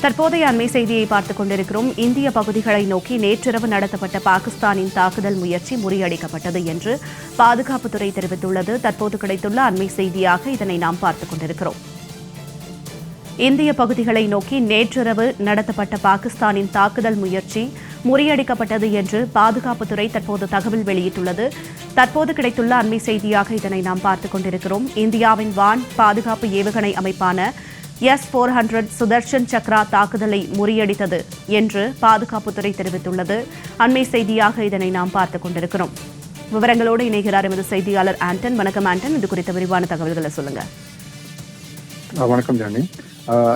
தற்போதைய அண்மை செய்தியை பார்த்துக் கொண்டிருக்கிறோம். இந்திய பகுதிகளை நோக்கி நேற்றிரவு நடத்தப்பட்ட பாகிஸ்தானின் தாக்குதல் முயற்சி முறியடிக்கப்பட்டது என்று பாதுகாப்புத்துறை தெரிவித்துள்ளது. தற்போது கிடைத்துள்ள அண்மை செய்தியாக இதனை நாம் பார்த்துக் கொண்டிருக்கிறோம். இந்திய பகுதிகளை நோக்கி நேற்றிரவு நடத்தப்பட்ட பாகிஸ்தானின் தாக்குதல் முயற்சி முறியடிக்கப்பட்டது என்று பாதுகாப்புத்துறை தற்போது தகவல் வெளியிட்டுள்ளது. தற்போது கிடைத்துள்ள அண்மை செய்தியாக இதனை நாம் பார்த்துக் கொண்டிருக்கிறோம். இந்தியாவின் வான் பாதுகாப்பு ஏவுகணை அமைப்பான S four hundred Sudarshan Chakra தாக்குதலை முறியடித்தது என்று பாதுகாப்புத்துறை தெரிவித்துள்ளது. அண்மை செய்தியாக இதனை நாம் பார்த்துக் கொண்டிருக்கிறோம். விவரங்களோடு இணைகிறார் எமது செய்தியாளர் ஆண்டன். வணக்கம் ஆண்டன். இது குறித்த விரிவான தகவல்களை சொல்லுங்க. வணக்கம் ஜானி.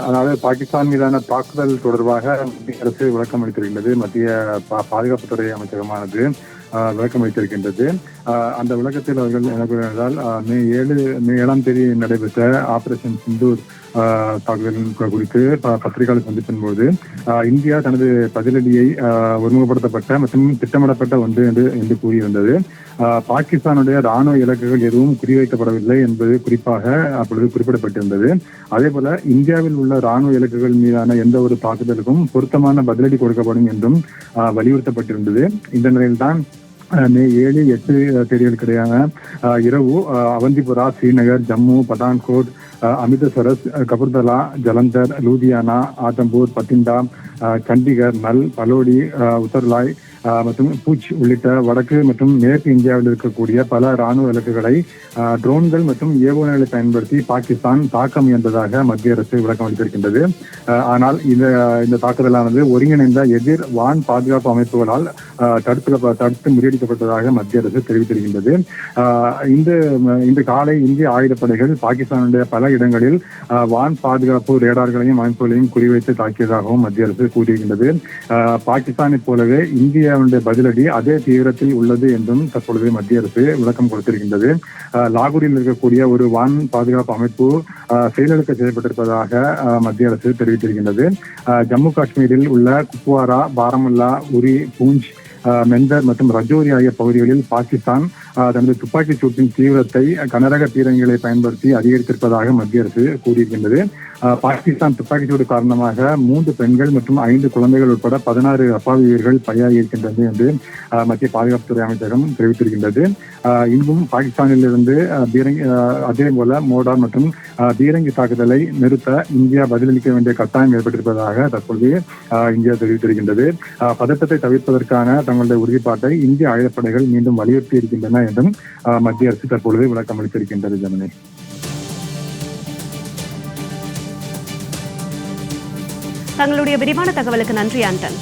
அதாவது பாகிஸ்தான் மீதான தாக்குதல் தொடர்பாக மத்திய அரசு விளக்கம் அளித்திருக்கிறது மத்திய பாதுகாப்புத்துறை அமைச்சகமானது. விளக்கம் வைத்திருக்கின்றது. அந்த விளக்கத்தில் அவர்கள் என்ன மே ஏழு மே ஏழாம் தேதி நடைபெற்ற ஆபரேஷன் சிந்தூர் தாக்குதல் குறித்து ப- பத்திரிகையாளர் சந்திப்பின் போது இந்தியா தனது பதிலடியை ஒருமுகப்படுத்தப்பட்ட மற்றும் திட்டமிடப்பட்ட ஒன்று என்று என்று கூறியிருந்தது. பாகிஸ்தானுடைய ராணுவ இலக்குகள் எதுவும் குறிவைக்கப்படவில்லை என்பது குறிப்பாக அப்பொழுது குறிப்பிடப்பட்டிருந்தது. அதே போல இந்தியாவில் உள்ள ராணுவ இலக்குகள் மீதான எந்த ஒரு தாக்குதலுக்கும் பொருத்தமான பதிலடி கொடுக்கப்படும் என்றும் வலியுறுத்தப்பட்டிருந்தது. இந்த நிலையில்தான் மே ஏழு எட்டு தேதிகள் கிடையாது இரவு அவந்திபுரா ஸ்ரீநகர் ஜம்மு பதான்கோட் அமிர்தசரஸ் கபர்தலா ஜலந்தர் லூதியானா ஆதம்பூர் பத்திண்டா சண்டிகர் நல் பலோடி உத்தர்லாய் மற்றும் பூச் உள்ளிட்ட வடக்கு மற்றும் மேற்கு இந்தியாவில் இருக்கக்கூடிய பல ராணுவ இலக்குகளை ட்ரோன்கள் மற்றும் ஏவுகணைகளை பயன்படுத்தி பாகிஸ்தான் தாக்க முயன்றதாக மத்திய அரசு விளக்கம் அளித்திருக்கின்றது. அஹ், ஆனால் இந்த இந்த தாக்குதலானது ஒருங்கிணைந்த எதிர் வான் பாதுகாப்பு அமைப்புகளால் தடுத்து தடுத்து முறியடிக்கப்பட்டதாக மத்திய அரசு தெரிவித்திருக்கின்றது. இந்த இந்த காலை இந்திய ஆயுதப்படைகள் பாகிஸ்தானுடைய பல இடங்களில் வான் பாதுகாப்பு ரேடார்களையும் அமைப்புகளையும் குறிவைத்து தாக்கியதாகவும் மத்திய அரசு கூறியிருக்கின்றது. பாகிஸ்தானைப் போலவே இந்திய இந்தியாவுடைய பதிலடி அதே தீவிரத்தில் உள்ளது என்றும் தற்பொழுது மத்திய அரசு விளக்கம் கொடுத்திருக்கின்றது. அஹ், லாகூரில் இருக்கக்கூடிய ஒரு வான் பாதுகாப்பு அமைப்பு அஹ், செயலிழக்க செய்யப்பட்டிருப்பதாக அஹ், மத்திய அரசு தெரிவித்திருக்கின்றது. ஜம்மு காஷ்மீரில் உள்ள குப்வாரா பாரமுல்லா உரி பூஞ்ச் மெந்தர் மற்றும் ரஜோரி ஆகிய பகுதிகளில் பாகிஸ்தான் தனது துப்பாக்கி சூட்டின் தீவிரத்தை கனரக பீரங்கிகளை பயன்படுத்தி அதிகரித்திருப்பதாக மத்திய அரசு கூறியிருக்கின்றது. பாகிஸ்தான் துப்பாக்கி சூடு காரணமாக மூன்று பெண்கள் மற்றும் ஐந்து குழந்தைகள் உட்பட பதினாறு அப்பாவி வீரர்கள் பலியாகி இருக்கின்றது என்று மத்திய பாதுகாப்புத்துறை அமைச்சகம் தெரிவித்திருக்கின்றது. இன்னும் பாகிஸ்தானில் இருந்து பீரங்கி அதே போல மோடார் மற்றும் பீரங்கி தாக்குதலை நிறுத்த இந்தியா பதிலளிக்க வேண்டிய கட்டாயம் ஏற்பட்டிருப்பதாக தற்பொழுது இந்தியா தெரிவித்திருக்கின்றது. அஹ், பதட்டத்தை தவிர்ப்பதற்கான தங்களுடைய உறுதிப்பாட்டை இந்திய ஆயுதப்படைகள் மீண்டும் வலியுறுத்தி இருக்கின்றன என்றும் மத்திய அரசு தற்பொழுது விளக்கம் அளித்திருக்கின்றது ஜனனி. தங்களுடைய விரிவான தகவலுக்கு நன்றி ஆண்டன்.